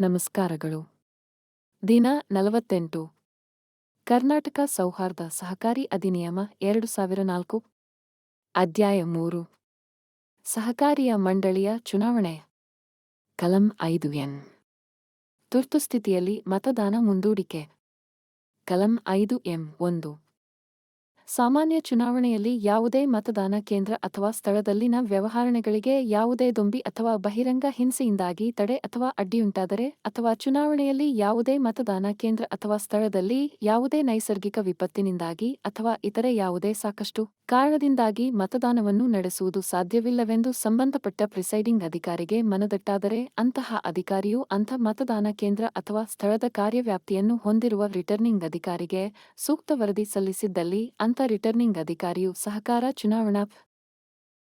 ನಮಸ್ಕಾರಗಳು. ದಿನ ನಲವತ್ತೆಂಟು. ಕರ್ನಾಟಕ ಸೌಹಾರ್ದ ಸಹಕಾರಿ ಅಧಿನಿಯಮ ಎರಡು ಸಾವಿರ ನಾಲ್ಕು. ಅಧ್ಯಾಯ ಮೂರು. ಸಹಕಾರಿಯ ಮಂಡಳಿಯ ಚುನಾವಣೆ. ಕಲಂ ಐದು ಎನ್. ತುರ್ತುಸ್ಥಿತಿಯಲ್ಲಿ ಮತದಾನ ಮುಂದೂಡಿಕೆ. ಕಲಂ ಐದು ಎಂ ಒಂದು. ಸಾಮಾನ್ಯ ಚುನಾವಣೆಯಲ್ಲಿ ಯಾವುದೇ ಮತದಾನ ಕೇಂದ್ರ ಅಥವಾ ಸ್ಥಳದಲ್ಲಿನ ವ್ಯವಹಾರಣೆಗಳಿಗೆ ಯಾವುದೇ ದೊಂಬಿ ಅಥವಾ ಬಹಿರಂಗ ಹಿಂಸೆಯಿಂದಾಗಿ ತಡೆ ಅಥವಾ ಅಡ್ಡಿಯುಂಟಾದರೆ ಅಥವಾ ಚುನಾವಣೆಯಲ್ಲಿ ಯಾವುದೇ ಮತದಾನ ಕೇಂದ್ರ ಅಥವಾ ಸ್ಥಳದಲ್ಲಿ ಯಾವುದೇ ನೈಸರ್ಗಿಕ ವಿಪತ್ತಿನಿಂದಾಗಿ ಅಥವಾ ಇತರೆ ಯಾವುದೇ ಸಾಕಷ್ಟು ಕಾರಣದಿಂದಾಗಿ ಮತದಾನವನ್ನು ನಡೆಸುವುದು ಸಾಧ್ಯವಿಲ್ಲವೆಂದು ಸಂಬಂಧಪಟ್ಟ ಪ್ರಿಸೈಡಿಂಗ್ ಅಧಿಕಾರಿಗೆ ಮನದಟ್ಟಾದರೆ ಅಂತಹ ಅಧಿಕಾರಿಯು ಅಂಥ ಮತದಾನ ಕೇಂದ್ರ ಅಥವಾ ಸ್ಥಳದ ಕಾರ್ಯವ್ಯಾಪ್ತಿಯನ್ನು ಹೊಂದಿರುವ ರಿಟರ್ನಿಂಗ್ ಅಧಿಕಾರಿಗೆ ಸೂಕ್ತ ವರದಿ ಸಲ್ಲಿಸಿದ್ದಲ್ಲಿ ಅಂಥ ರಿಟರ್ನಿಂಗ್ ಅಧಿಕಾರಿಯು ಸಹಕಾರ ಚುನಾವಣಾ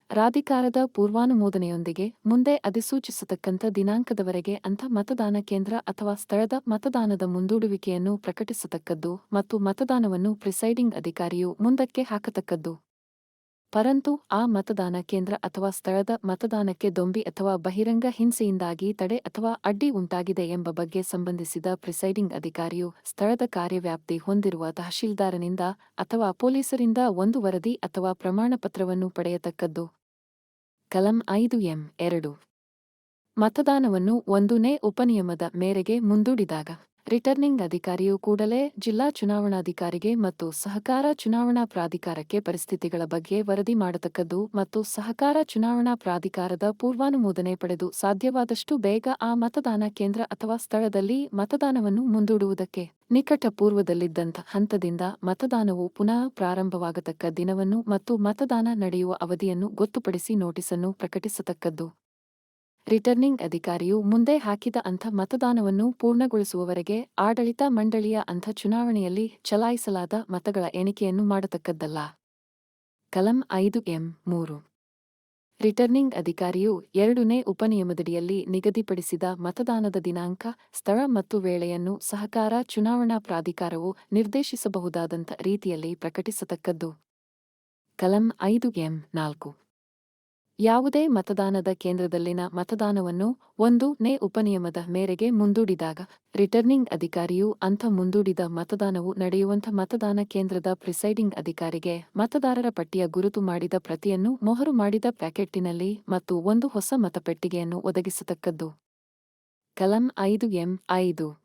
ಪ್ರಾಧಿಕಾರದ ಪೂರ್ವಾನುಮೋದನೆಯೊಂದಿಗೆ ಮುಂದೆ ಅಧಿಸೂಚಿಸತಕ್ಕಂಥ ದಿನಾಂಕದವರೆಗೆ ಅಂಥ ಮತದಾನ ಕೇಂದ್ರ ಅಥವಾ ಸ್ಥಳದ ಮತದಾನದ ಮುಂದೂಡುವಿಕೆಯನ್ನು ಪ್ರಕಟಿಸತಕ್ಕದ್ದು ಮತ್ತು ಮತದಾನವನ್ನು ಪ್ರಿಸೈಡಿಂಗ್ ಅಧಿಕಾರಿಯು ಮುಂದಕ್ಕೆ ಹಾಕತಕ್ಕದ್ದು. ಪರಂತು ಆ ಮತದಾನ ಕೇಂದ್ರ ಅಥವಾ ಸ್ಥಳದ ಮತದಾನಕ್ಕೆ ದೊಂಬಿ ಅಥವಾ ಬಹಿರಂಗ ಹಿಂಸೆಯಿಂದಾಗಿ ತಡೆ ಅಥವಾ ಅಡ್ಡಿ ಉಂಟಾಗಿದೆ ಎಂಬ ಬಗ್ಗೆ ಸಂಬಂಧಿಸಿದ ಪ್ರಿಸೈಡಿಂಗ್ ಅಧಿಕಾರಿಯು ಸ್ಥಳದ ಕಾರ್ಯವ್ಯಾಪ್ತಿ ಹೊಂದಿರುವ ತಹಶೀಲ್ದಾರನಿಂದ ಅಥವಾ ಪೊಲೀಸರಿಂದ ಒಂದು ವರದಿ ಅಥವಾ ಪ್ರಮಾಣಪತ್ರವನ್ನು ಪಡೆಯತಕ್ಕದ್ದು. ಕಲಂ ಐದು ಎಂ ಎರಡು. ಮತದಾನವನ್ನು ಒಂದನೇ ಉಪನಿಯಮದ ಮೇರೆಗೆ ಮುಂದೂಡಿದಾಗ ರಿಟರ್ನಿಂಗ್ ಅಧಿಕಾರಿಯು ಕೂಡಲೇ ಜಿಲ್ಲಾ ಚುನಾವಣಾಧಿಕಾರಿಗೆ ಮತ್ತು ಸಹಕಾರ ಚುನಾವಣಾ ಪ್ರಾಧಿಕಾರಕ್ಕೆ ಪರಿಸ್ಥಿತಿಗಳ ಬಗ್ಗೆ ವರದಿ ಮಾಡತಕ್ಕದ್ದು ಮತ್ತು ಸಹಕಾರ ಚುನಾವಣಾ ಪ್ರಾಧಿಕಾರದ ಪೂರ್ವಾನುಮೋದನೆ ಪಡೆದು ಸಾಧ್ಯವಾದಷ್ಟು ಬೇಗ ಆ ಮತದಾನ ಕೇಂದ್ರ ಅಥವಾ ಸ್ಥಳದಲ್ಲಿ ಮತದಾನವನ್ನು ಮುಂದೂಡುವುದಕ್ಕೆ ನಿಕಟ ಪೂರ್ವದಲ್ಲಿದ್ದಂಥ ಹಂತದಿಂದ ಮತದಾನವು ಪುನಃ ಪ್ರಾರಂಭವಾಗತಕ್ಕ ದಿನವನ್ನು ಮತ್ತು ಮತದಾನ ನಡೆಯುವ ಅವಧಿಯನ್ನು ಗೊತ್ತುಪಡಿಸಿ ನೋಟಿಸನ್ನು ಪ್ರಕಟಿಸತಕ್ಕದ್ದು. ರಿಟರ್ನಿಂಗ್ ಅಧಿಕಾರಿಯು ಮುಂದೆ ಹಾಕಿದ ಅಂಥ ಮತದಾನವನ್ನು ಪೂರ್ಣಗೊಳಿಸುವವರೆಗೆ ಆಡಳಿತ ಮಂಡಳಿಯ ಅಂಥ ಚುನಾವಣೆಯಲ್ಲಿ ಚಲಾಯಿಸಲಾದ ಮತಗಳ ಎಣಿಕೆಯನ್ನು ಮಾಡತಕ್ಕದ್ದಲ್ಲ. ಕಲಂ ಐದು ಎಂ ಮೂರು. ರಿಟರ್ನಿಂಗ್ ಅಧಿಕಾರಿಯು ಎರಡನೇ ಉಪನಿಯಮದಡಿಯಲ್ಲಿ ನಿಗದಿಪಡಿಸಿದ ಮತದಾನದ ದಿನಾಂಕ, ಸ್ಥಳ ಮತ್ತು ವೇಳೆಯನ್ನು ಸಹಕಾರ ಚುನಾವಣಾ ಪ್ರಾಧಿಕಾರವು ನಿರ್ದೇಶಿಸಬಹುದಾದಂಥ ರೀತಿಯಲ್ಲಿ ಪ್ರಕಟಿಸತಕ್ಕದ್ದು. ಕಲಂ ಐದು ಎಂ ನಾಲ್ಕು. ಯಾವುದೇ ಮತದಾನದ ಕೇಂದ್ರದಲ್ಲಿನ ಮತದಾನವನ್ನು ಒಂದು ನೇ ಉಪನಿಯಮದ ಮೇರೆಗೆ ಮುಂದೂಡಿದಾಗ ರಿಟರ್ನಿಂಗ್ ಅಧಿಕಾರಿಯು ಅಂಥ ಮುಂದೂಡಿದ ಮತದಾನವು ನಡೆಯುವಂಥ ಮತದಾನ ಕೇಂದ್ರದ ಪ್ರಿಸೈಡಿಂಗ್ ಅಧಿಕಾರಿಗೆ ಮತದಾರರ ಪಟ್ಟಿಯ ಗುರುತು ಮಾಡಿದ ಪ್ರತಿಯನ್ನು ಮೊಹರು ಮಾಡಿದ ಪ್ಯಾಕೆಟ್ಟಿನಲ್ಲಿ ಮತ್ತು ಒಂದು ಹೊಸ ಮತಪೆಟ್ಟಿಗೆಯನ್ನು ಒದಗಿಸತಕ್ಕದ್ದು. ಕಲಂ ಐದು ಎಂ ಐದು.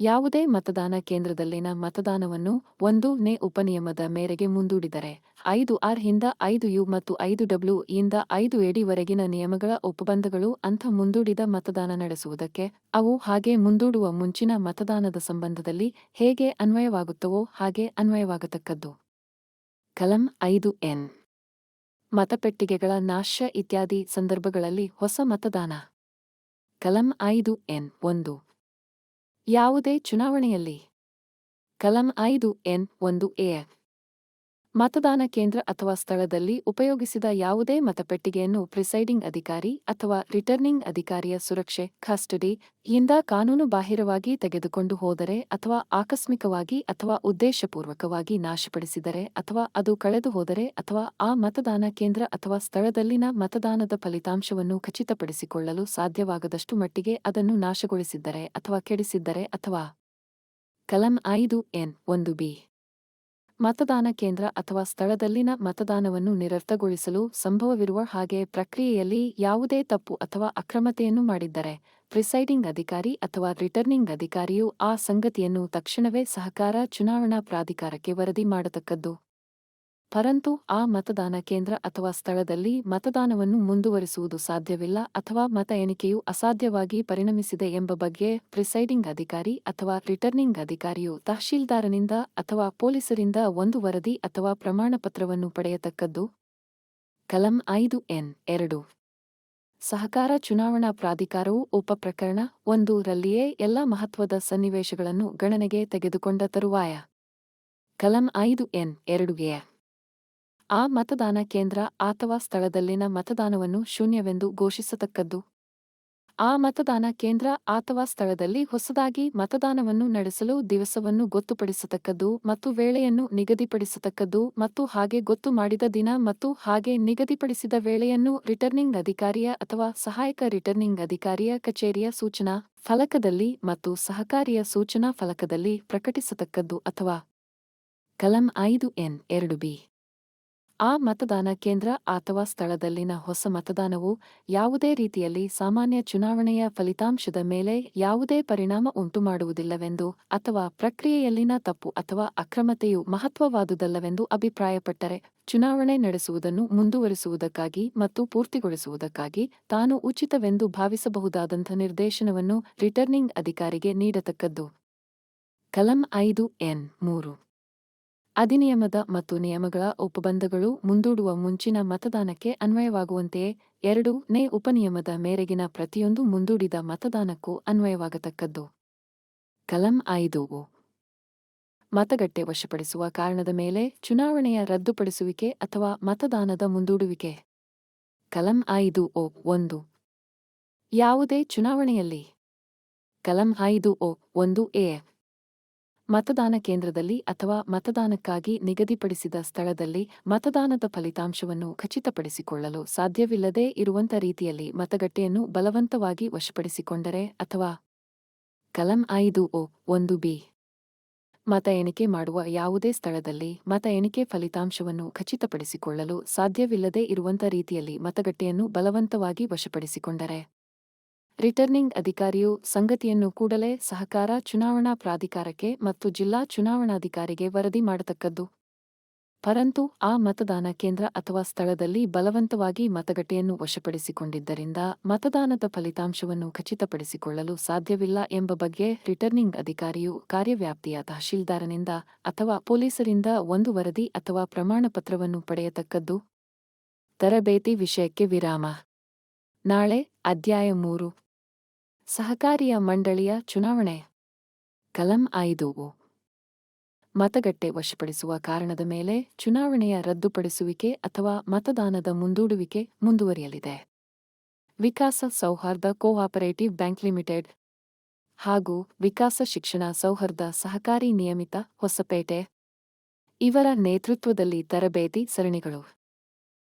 ಯಾವುದೇ ಮತದಾನ ಕೇಂದ್ರದಲ್ಲಿನ ಮತದಾನವನ್ನು ಒಂದು ನೇ ಉಪನಿಯಮದ ಮೇರೆಗೆ ಮುಂದೂಡಿದರೆ, ಐದು ಆರ್ ಹಿಂದ ಐದು ಯು ಮತ್ತು ಐದು ಡಬ್ಲ್ಯೂ ಇಂದ ಐದು ಎಡಿವರೆಗಿನ ನಿಯಮಗಳ ಒಪ್ಪಂದಗಳು ಅಂಥ ಮುಂದೂಡಿದ ಮತದಾನ ನಡೆಸುವುದಕ್ಕೆ, ಅವು ಹಾಗೆ ಮುಂದೂಡುವ ಮುಂಚಿನ ಮತದಾನದ ಸಂಬಂಧದಲ್ಲಿ ಹೇಗೆ ಅನ್ವಯವಾಗುತ್ತವೋ ಹಾಗೆ ಅನ್ವಯವಾಗತಕ್ಕದ್ದು. ಕಲಂ ಐದು ಎನ್. ಮತಪೆಟ್ಟಿಗೆಗಳ ನಾಶ ಇತ್ಯಾದಿ ಸಂದರ್ಭಗಳಲ್ಲಿ ಹೊಸ ಮತದಾನ. ಕಲಂ ಐದು ಎನ್ ಒಂದು. ಯಾವುದೇ ಚುನಾವಣೆಯಲ್ಲಿ. ಕಲಂ ಐದು ಎನ್ ಒಂದು ಎ ಮತದಾನ ಕೇಂದ್ರ ಅಥವಾ ಸ್ಥಳದಲ್ಲಿ ಉಪಯೋಗಿಸಿದ ಯಾವುದೇ ಮತಪೆಟ್ಟಿಗೆಯನ್ನು ಪ್ರಿಸೈಡಿಂಗ್ ಅಧಿಕಾರಿ ಅಥವಾ ರಿಟರ್ನಿಂಗ್ ಅಧಿಕಾರಿಯ ಸುರಕ್ಷೆ, ಕಸ್ಟಡಿ ಯಿಂದ ಕಾನೂನು ಬಾಹಿರವಾಗಿ ತೆಗೆದುಕೊಂಡು ಹೋದರೆ ಅಥವಾ ಆಕಸ್ಮಿಕವಾಗಿ ಅಥವಾ ಉದ್ದೇಶಪೂರ್ವಕವಾಗಿ ನಾಶಪಡಿಸಿದರೆ ಅಥವಾ ಅದು ಕಳೆದು ಹೋದರೆ ಅಥವಾ ಆ ಮತದಾನ ಕೇಂದ್ರ ಅಥವಾ ಸ್ಥಳದಲ್ಲಿನ ಮತದಾನದ ಫಲಿತಾಂಶವನ್ನು ಖಚಿತಪಡಿಸಿಕೊಳ್ಳಲು ಸಾಧ್ಯವಾಗದಷ್ಟು ಮಟ್ಟಿಗೆ ಅದನ್ನು ನಾಶಗೊಳಿಸಿದ್ದರೆ ಅಥವಾ ಕೆಡಿಸಿದ್ದರೆ ಅಥವಾ. ಕಲಂ ಐದು ಎನ್ ಒಂದು ಬಿ. ಮತದಾನ ಕೇಂದ್ರ ಅಥವಾ ಸ್ಥಳದಲ್ಲಿನ ಮತದಾನವನ್ನು ನಿರರ್ಥಗೊಳಿಸಲು ಸಂಭವವಿರುವ ಹಾಗೆ ಪ್ರಕ್ರಿಯೆಯಲ್ಲಿ ಯಾವುದೇ ತಪ್ಪು ಅಥವಾ ಅಕ್ರಮತೆಯನ್ನು ಮಾಡಿದ್ದರೆ, ಪ್ರಿಸೈಡಿಂಗ್ ಅಧಿಕಾರಿ ಅಥವಾ ರಿಟರ್ನಿಂಗ್ ಅಧಿಕಾರಿಯು ಆ ಸಂಗತಿಯನ್ನು ತಕ್ಷಣವೇ ಸಹಕಾರ ಚುನಾವಣಾ ಪ್ರಾಧಿಕಾರಕ್ಕೆ ವರದಿ ಮಾಡತಕ್ಕದ್ದು. ಪರಂತು ಆ ಮತದಾನ ಕೇಂದ್ರ ಅಥವಾ ಸ್ಥಳದಲ್ಲಿ ಮತದಾನವನ್ನು ಮುಂದುವರಿಸುವುದು ಸಾಧ್ಯವಿಲ್ಲ ಅಥವಾ ಮತ ಎಣಿಕೆಯು ಅಸಾಧ್ಯವಾಗಿ ಪರಿಣಮಿಸಿದೆ ಎಂಬ ಬಗ್ಗೆ ಪ್ರಿಸೈಡಿಂಗ್ ಅಧಿಕಾರಿ ಅಥವಾ ರಿಟರ್ನಿಂಗ್ ಅಧಿಕಾರಿಯು ತಹಶೀಲ್ದಾರನಿಂದ ಅಥವಾ ಪೊಲೀಸರಿಂದ ಒಂದು ವರದಿ ಅಥವಾ ಪ್ರಮಾಣಪತ್ರವನ್ನು ಪಡೆಯತಕ್ಕದ್ದು. ಕಲಂ ಐದು ಎನ್ ಎರಡು. ಸಹಕಾರ ಚುನಾವಣಾ ಪ್ರಾಧಿಕಾರವು ಉಪ ಪ್ರಕರಣ ಒಂದು ರಲ್ಲಿಯೇ ಎಲ್ಲ ಮಹತ್ವದ ಸನ್ನಿವೇಶಗಳನ್ನು ಗಣನೆಗೆ ತೆಗೆದುಕೊಂಡ ತರುವಾಯ. ಕಲಂ ಐದು ಎನ್ ಎರಡು ಎ. ಆ ಮತದಾನ ಕೇಂದ್ರ ಅಥವಾ ಸ್ಥಳದಲ್ಲಿನ ಮತದಾನವನ್ನು ಶೂನ್ಯವೆಂದು ಘೋಷಿಸತಕ್ಕದ್ದು. ಆ ಮತದಾನ ಕೇಂದ್ರ ಅಥವಾ ಸ್ಥಳದಲ್ಲಿ ಹೊಸದಾಗಿ ಮತದಾನವನ್ನು ನಡೆಸಲು ದಿವಸವನ್ನು ಗೊತ್ತುಪಡಿಸತಕ್ಕದ್ದು ಮತ್ತು ವೇಳೆಯನ್ನು ನಿಗದಿಪಡಿಸತಕ್ಕದ್ದು ಮತ್ತು ಹಾಗೆ ಗೊತ್ತು ಮಾಡಿದ ದಿನ ಮತ್ತು ಹಾಗೆ ನಿಗದಿಪಡಿಸಿದ ವೇಳೆಯನ್ನು ರಿಟರ್ನಿಂಗ್ ಅಧಿಕಾರಿಯ ಅಥವಾ ಸಹಾಯಕ ರಿಟರ್ನಿಂಗ್ ಅಧಿಕಾರಿಯ ಕಚೇರಿಯ ಸೂಚನಾ ಫಲಕದಲ್ಲಿ ಮತ್ತು ಸಹಕಾರಿಯ ಸೂಚನಾ ಫಲಕದಲ್ಲಿ ಪ್ರಕಟಿಸತಕ್ಕದ್ದು ಅಥವಾ ಕಲಂ ಐದು ಎನ್ ಎರಡು ಬಿ. ಆ ಮತದಾನ ಕೇಂದ್ರ ಅಥವಾ ಸ್ಥಳದಲ್ಲಿನ ಹೊಸ ಮತದಾನವು ಯಾವುದೇ ರೀತಿಯಲ್ಲಿ ಸಾಮಾನ್ಯ ಚುನಾವಣೆಯ ಫಲಿತಾಂಶದ ಮೇಲೆ ಯಾವುದೇ ಪರಿಣಾಮ ಉಂಟುಮಾಡುವುದಿಲ್ಲವೆಂದು ಅಥವಾ ಪ್ರಕ್ರಿಯೆಯಲ್ಲಿನ ತಪ್ಪು ಅಥವಾ ಅಕ್ರಮತೆಯು ಮಹತ್ವವಾದುದಲ್ಲವೆಂದು ಅಭಿಪ್ರಾಯಪಟ್ಟರೆ ಚುನಾವಣೆ ನಡೆಸುವುದನ್ನು ಮುಂದುವರಿಸುವುದಕ್ಕಾಗಿ ಮತ್ತು ಪೂರ್ತಿಗೊಳಿಸುವುದಕ್ಕಾಗಿ ತಾನು ಉಚಿತವೆಂದು ಭಾವಿಸಬಹುದಾದಂಥ ನಿರ್ದೇಶನವನ್ನು ರಿಟರ್ನಿಂಗ್ ಅಧಿಕಾರಿಗೆ ನೀಡತಕ್ಕದ್ದು. ಕಲಂ ಐದು ಎನ್ ಮೂರು. ಅಧಿನಿಯಮದ ಮತ್ತು ನಿಯಮಗಳ ಉಪಬಂಧಗಳು ಮುಂದೂಡುವ ಮುಂಚಿನ ಮತದಾನಕ್ಕೆ ಅನ್ವಯವಾಗುವಂತೆಯೇ ಎರಡು ನೇ ಉಪನಿಯಮದ ಮೇರೆಗಿನ ಪ್ರತಿಯೊಂದು ಮುಂದೂಡಿದ ಮತದಾನಕ್ಕೂ ಅನ್ವಯವಾಗತಕ್ಕದ್ದು. ಕಲಂ ಐದು ಮತಗಟ್ಟೆ ವಶಪಡಿಸುವ ಕಾರಣದ ಮೇಲೆ ಚುನಾವಣೆಯ ರದ್ದುಪಡಿಸುವಿಕೆ ಅಥವಾ ಮತದಾನದ ಮುಂದೂಡುವಿಕೆ. ಕಲಂ ಐದು ಓ ಒಂದು. ಯಾವುದೇ ಚುನಾವಣೆಯಲ್ಲಿ. ಕಲಂ ಐದು ಓ ಒಂದು ಎ. ಮತದಾನ ಕೇಂದ್ರದಲ್ಲಿ ಅಥವಾ ಮತದಾನಕ್ಕಾಗಿ ನಿಗದಿಪಡಿಸಿದ ಸ್ಥಳದಲ್ಲಿ ಮತದಾನದ ಫಲಿತಾಂಶವನ್ನು ಖಚಿತಪಡಿಸಿಕೊಳ್ಳಲು ಸಾಧ್ಯವಿಲ್ಲದೇ ಇರುವಂತ ರೀತಿಯಲ್ಲಿ ಮತಗಟ್ಟೆಯನ್ನು ಬಲವಂತವಾಗಿ ವಶಪಡಿಸಿಕೊಂಡರೆ ಅಥವಾ ಕಲಂ ಐದು ಒ ಒಂದು ಬಿ ಮತ ಎಣಿಕೆ ಮಾಡುವ ಯಾವುದೇ ಸ್ಥಳದಲ್ಲಿ ಮತ ಎಣಿಕೆ ಫಲಿತಾಂಶವನ್ನು ಖಚಿತಪಡಿಸಿಕೊಳ್ಳಲು ಸಾಧ್ಯವಿಲ್ಲದೇ ಇರುವಂತ ರೀತಿಯಲ್ಲಿ ಮತಗಟ್ಟೆಯನ್ನು ಬಲವಂತವಾಗಿ ವಶಪಡಿಸಿಕೊಂಡರೆ ರಿಟರ್ನಿಂಗ್ ಅಧಿಕಾರಿಯು ಸಂಗತಿಯನ್ನು ಕೂಡಲೇ ಸಹಕಾರ ಚುನಾವಣಾ ಪ್ರಾಧಿಕಾರಕ್ಕೆ ಮತ್ತು ಜಿಲ್ಲಾ ಚುನಾವಣಾಧಿಕಾರಿಗೆ ವರದಿ ಮಾಡತಕ್ಕದ್ದು. ಪರಂತು ಆ ಮತದಾನ ಕೇಂದ್ರ ಅಥವಾ ಸ್ಥಳದಲ್ಲಿ ಬಲವಂತವಾಗಿ ಮತಗಟ್ಟೆಯನ್ನು ವಶಪಡಿಸಿಕೊಂಡಿದ್ದರಿಂದ ಮತದಾನದ ಫಲಿತಾಂಶವನ್ನು ಖಚಿತಪಡಿಸಿಕೊಳ್ಳಲು ಸಾಧ್ಯವಿಲ್ಲ ಎಂಬ ಬಗ್ಗೆ ರಿಟರ್ನಿಂಗ್ ಅಧಿಕಾರಿಯು ಕಾರ್ಯವ್ಯಾಪ್ತಿಯ ತಹಶೀಲ್ದಾರನಿಂದ ಅಥವಾ ಪೊಲೀಸರಿಂದ ಒಂದು ವರದಿ ಅಥವಾ ಪ್ರಮಾಣಪತ್ರವನ್ನು ಪಡೆಯತಕ್ಕದ್ದು. ತರಬೇತಿ ವಿಷಯಕ್ಕೆ ವಿರಾಮ. ನಾಳೆ ಅಧ್ಯಾಯ ಮೂರು. ಸಹಕಾರಿಯ ಮಂಡಳಿಯ ಚುನಾವಣೆ. ಕಲಂ ಐದು ಮತಗಟ್ಟೆ ವಶಪಡಿಸುವ ಕಾರಣದ ಮೇಲೆ ಚುನಾವಣೆಯ ರದ್ದುಪಡಿಸುವಿಕೆ ಅಥವಾ ಮತದಾನದ ಮುಂದೂಡುವಿಕೆ ಮುಂದುವರಿಯಲಿದೆ. ವಿಕಾಸ ಸೌಹಾರ್ದ ಕೋಆಪರೇಟಿವ್ ಬ್ಯಾಂಕ್ ಲಿಮಿಟೆಡ್ ಹಾಗೂ ವಿಕಾಸ ಶಿಕ್ಷಣ ಸೌಹಾರ್ದ ಸಹಕಾರಿ ನಿಯಮಿತ ಹೊಸಪೇಟೆ. ಇವರ ನೇತೃತ್ವದಲ್ಲಿ ತರಬೇತಿ ಸರಣಿಗಳು.